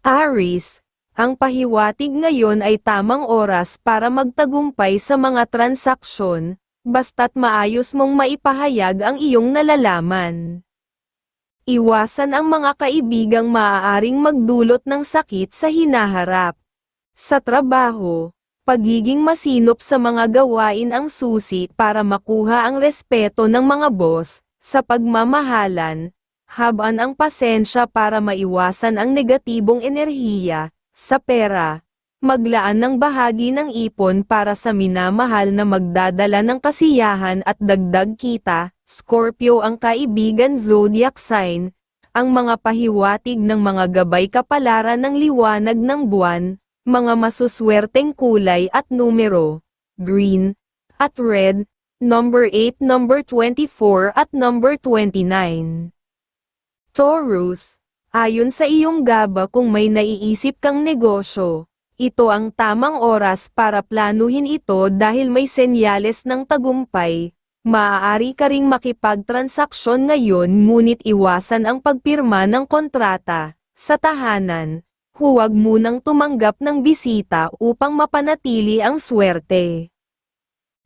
Aris, ang pahiwatig ngayon ay tamang oras para magtagumpay sa mga transaksyon, basta't maayos mong maipahayag ang iyong nalalaman. Iwasan ang mga kaibigang maaaring magdulot ng sakit sa hinaharap. Sa trabaho, pagiging masinop sa mga gawain ang susi para makuha ang respeto ng mga boss, sa pagmamahalan, habaan ang pasensya para maiwasan ang negatibong enerhiya, sa pera, maglaan ng bahagi ng ipon para sa minamahal na magdadala ng kasiyahan at dagdag kita, Scorpio ang kaibigan zodiac sign, ang mga pahiwatig ng mga gabay kapalaran ng liwanag ng buwan, mga masuswerteng kulay at numero, green, at red, number 8, number 24 at number 29. Taurus, ayon sa iyong gaba kung may naiisip kang negosyo, ito ang tamang oras para planuhin ito dahil may senyales ng tagumpay. Maaari ka ring makipagtransaksyon ngayon ngunit iwasan ang pagpirma ng kontrata. Sa tahanan, huwag munang tumanggap ng bisita upang mapanatili ang swerte.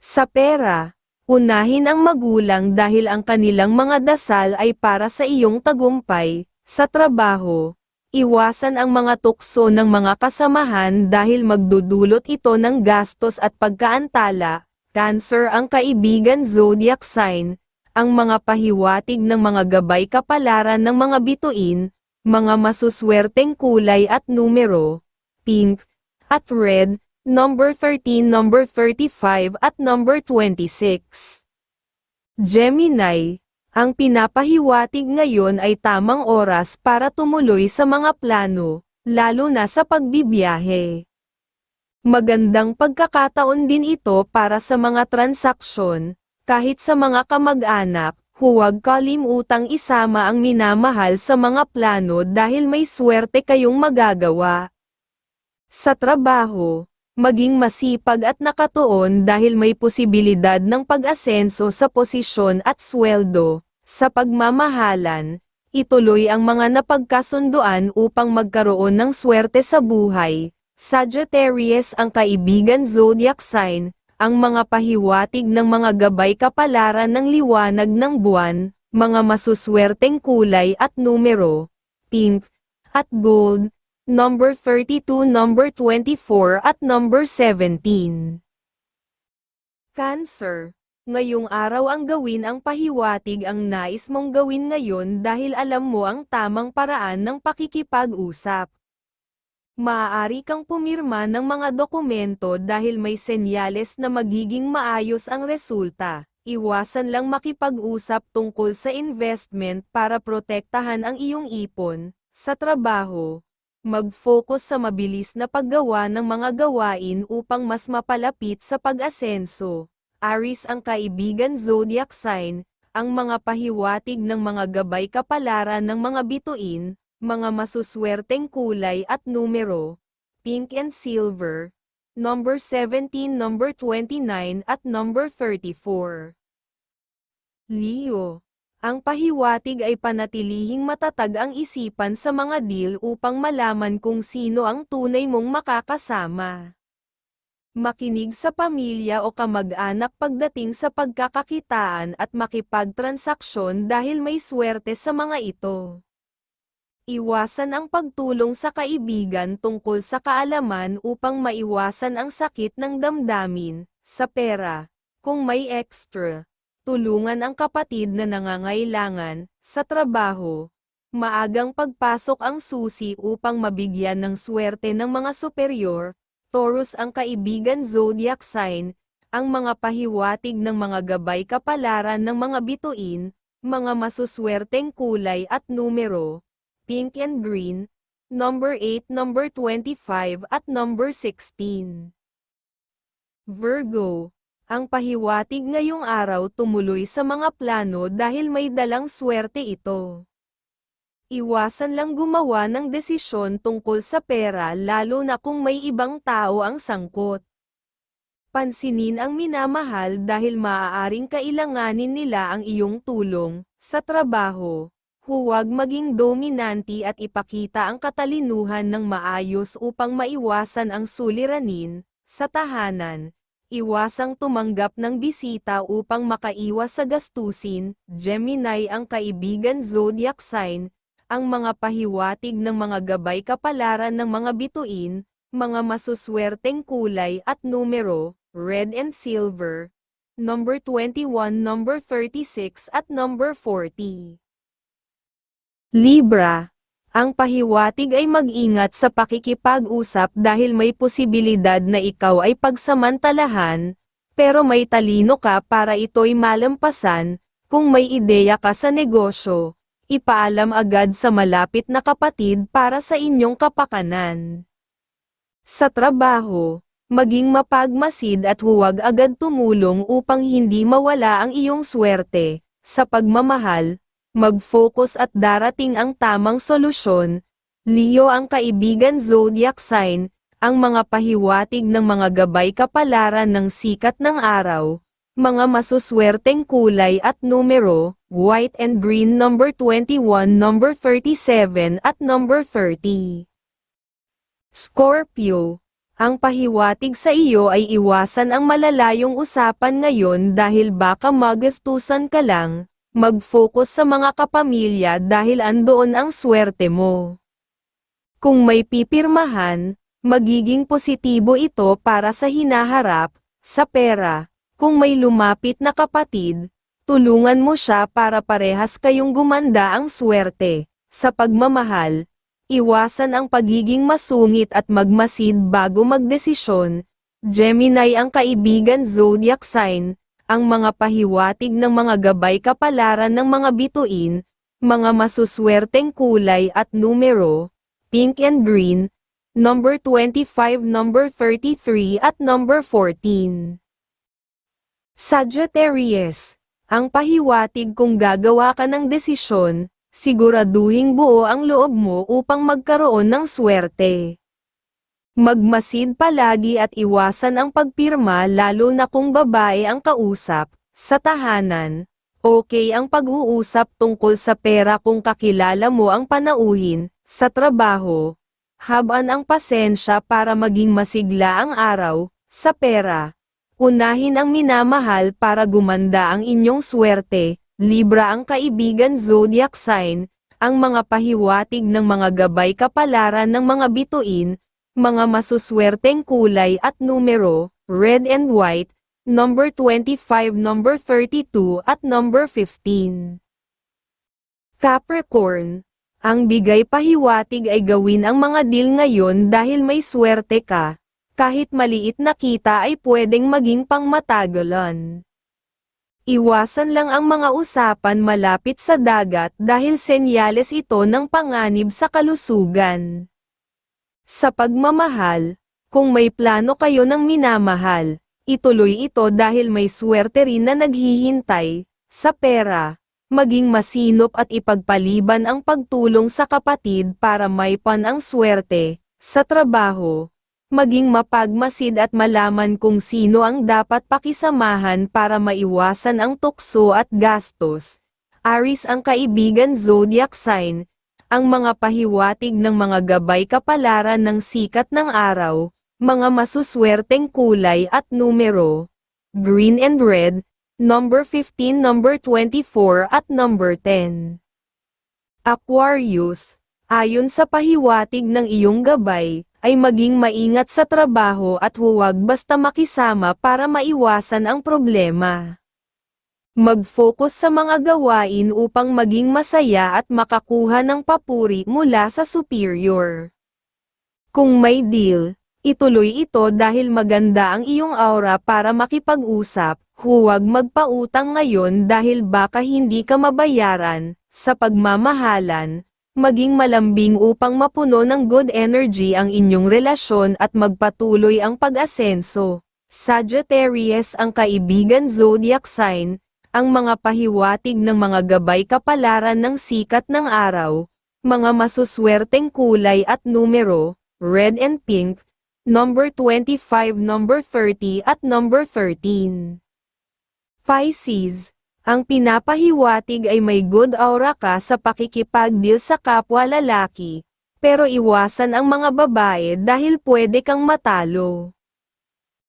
Sa pera, unahin ang magulang dahil ang kanilang mga dasal ay para sa iyong tagumpay. Sa trabaho, iwasan ang mga tukso ng mga kasamahan dahil magdudulot ito ng gastos at pagkaantala. Cancer ang kaibigan zodiac sign, ang mga pahiwatig ng mga gabay kapalaran ng mga bituin, mga masuswerteng kulay at numero, pink, at red, number 13, number 35 at number 26. Gemini, ang pinapahiwatig ngayon ay tamang oras para tumuloy sa mga plano, lalo na sa pagbibiyahe. Magandang pagkakataon din ito para sa mga transaksyon, kahit sa mga kamag-anak, huwag kalimutang isama ang minamahal sa mga plano dahil may swerte kayong magagawa. Sa trabaho, maging masipag at nakatuon dahil may posibilidad ng pag-asenso sa posisyon at sweldo. Sa pagmamahalan, ituloy ang mga napagkasunduan upang magkaroon ng swerte sa buhay. Sagittarius ang kaibigan zodiac sign, ang mga pahiwatig ng mga gabay kapalaran ng liwanag ng buwan, mga masuswerteng kulay at numero, pink, at gold, number 32, number 24 at number 17. Cancer, ngayong araw ang gawin ang pahiwatig ang nais mong gawin ngayon dahil alam mo ang tamang paraan ng pakikipag-usap. Maaari kang pumirma ng mga dokumento dahil may senyales na magiging maayos ang resulta. Iwasan lang makipag-usap tungkol sa investment para protektahan ang iyong ipon. Sa trabaho, mag-focus sa mabilis na paggawa ng mga gawain upang mas mapalapit sa pag-asenso. Aris ang kaibigan zodiac sign, ang mga pahiwatig ng mga gabay kapalaran ng mga bituin, mga masuswerteng kulay at numero, pink and silver, number 17, number 29 at number 34. Leo, ang pahiwatig ay panatilihing matatag ang isipan sa mga deal upang malaman kung sino ang tunay mong makakasama. Makinig sa pamilya o kamag-anak pagdating sa pagkakakitaan at makipagtransaksyon dahil may swerte sa mga ito. Iwasan ang pagtulong sa kaibigan tungkol sa kaalaman upang maiwasan ang sakit ng damdamin, sa pera, kung may extra. Tulungan ang kapatid na nangangailangan, sa trabaho. Maagang pagpasok ang susi upang mabigyan ng swerte ng mga superior. Taurus ang kaibigan zodiac sign, ang mga pahiwatig ng mga gabay kapalaran ng mga bituin, mga masuswerteng kulay at numero pink and green, number 8, number 25 at number 16. Virgo, ang pahiwatig ngayong araw tumuloy sa mga plano dahil may dalang swerte ito. Iwasan lang gumawa ng desisyon tungkol sa pera lalo na kung may ibang tao ang sangkot. Pansinin ang minamahal dahil maaaring kailanganin nila ang iyong tulong, sa trabaho, Huwag maging dominanti at ipakita ang katalinuhan ng maayos upang maiwasan ang suliranin, sa tahanan. Iwasang tumanggap ng bisita upang makaiwas sa gastusin, Gemini ang kaibigan zodiac sign, ang mga pahiwatig ng mga gabay kapalaran ng mga bituin, mga masuswerteng kulay at numero, red and silver, number 21, number 36 at number 40. Libra, ang pahiwatig ay mag-ingat sa pakikipag-usap dahil may posibilidad na ikaw ay pagsamantalahan, pero may talino ka para ito'y malampasan, kung may ideya ka sa negosyo, ipaalam agad sa malapit na kapatid para sa inyong kapakanan. Sa trabaho, maging mapagmasid at huwag agad tumulong upang hindi mawala ang iyong swerte, sa pagmamahal, mag-focus at darating ang tamang solusyon. Leo ang kaibigan zodiac sign, ang mga pahiwatig ng mga gabay kapalaran ng sikat ng araw, mga masuswerteng kulay at numero, white and green number 21, number 37 at number 30. Scorpio, ang pahiwatig sa iyo ay iwasan ang malalayong usapan ngayon dahil baka magastusan ka lang, mag-focus sa mga kapamilya dahil andoon ang swerte mo. Kung may pipirmahan, magiging positibo ito para sa hinaharap, sa pera. Kung may lumapit na kapatid, tulungan mo siya para parehas kayong gumanda ang swerte. Sa pagmamahal, iwasan ang pagiging masungit at magmasid bago magdesisyon. Gemini ang kaibigan zodiac sign, ang mga pahiwatig ng mga gabay kapalaran ng mga bituin, mga masuswerteng kulay at numero, pink and green, number 25, number 33 at number 14. Sagittarius, ang pahiwatig kung gagawa ka ng desisyon, siguraduhing buo ang loob mo upang magkaroon ng swerte. Magmasid palagi at iwasan ang pagpirma lalo na kung babae ang kausap, sa tahanan. Okay ang pag-uusap tungkol sa pera kung kakilala mo ang panauhin, sa trabaho. Haban ang pasensya para maging masigla ang araw, sa pera. Unahin ang minamahal para gumanda ang inyong swerte, Libra ang kaibigan zodiac sign, ang mga pahiwatig ng mga gabay kapalaran ng mga bituin, mga masuswerteng kulay at numero, red and white, number 25, number 32 at number 15. Capricorn, ang bigay pahiwatig ay gawin ang mga deal ngayon dahil may swerte ka, kahit maliit na kita ay pwedeng maging pangmatagalan. Iwasan lang ang mga usapan malapit sa dagat dahil senyales ito ng panganib sa kalusugan. Sa pagmamahal, kung may plano kayo ng minamahal, ituloy ito dahil may swerte rin na naghihintay, sa pera, maging masinop at ipagpaliban ang pagtulong sa kapatid para may pan ang swerte, sa trabaho, maging mapagmasid at malaman kung sino ang dapat pakisamahan para maiwasan ang tukso at gastos. Aris ang kaibigan zodiac sign, ang mga pahiwatig ng mga gabay kapalaran ng sikat ng araw, mga masuswerteng kulay at numero, green and red, number 15, number 24 at number 10. Aquarius, ayon sa pahiwatig ng iyong gabay, ay maging maingat sa trabaho at huwag basta makisama para maiwasan ang problema. Mag-focus sa mga gawain upang maging masaya at makakuha ng papuri mula sa superior. Kung may deal, ituloy ito dahil maganda ang iyong aura para makipag-usap, huwag magpautang ngayon dahil baka hindi ka mabayaran, sa pagmamahalan, maging malambing upang mapuno ng good energy ang inyong relasyon at magpatuloy ang pag-asenso. Sagittarius ang kaibigan zodiac sign, ang mga pahiwatig ng mga gabay kapalaran ng sikat ng araw, mga masuswerteng kulay at numero, red and pink, number 25, number 30 at number 13. Pisces, Ang pinapahiwatig ay may good aura ka sa pakikipagdeal sa kapwa lalaki, pero iwasan ang mga babae dahil pwede kang matalo.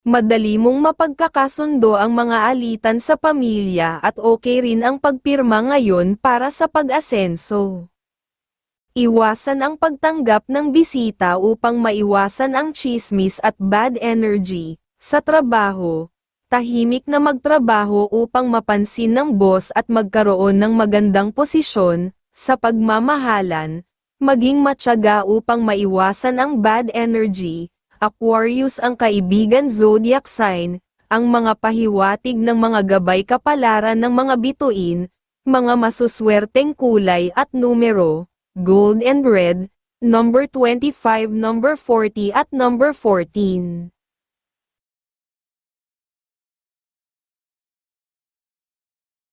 Madali mong mapagkakasundo ang mga alitan sa pamilya at okay rin ang pagpirma ngayon para sa pag-asenso. Iwasan ang pagtanggap ng bisita upang maiwasan ang chismis at bad energy. Sa trabaho, tahimik na magtrabaho upang mapansin ng boss at magkaroon ng magandang posisyon, sa pagmamahalan, maging matyaga upang maiwasan ang bad energy. Aquarius ang kaibigan zodiac sign, ang mga pahiwatig ng mga gabay kapalaran ng mga bituin, mga masuswerteng kulay at numero, gold and red, number 25, number 40 at number 14.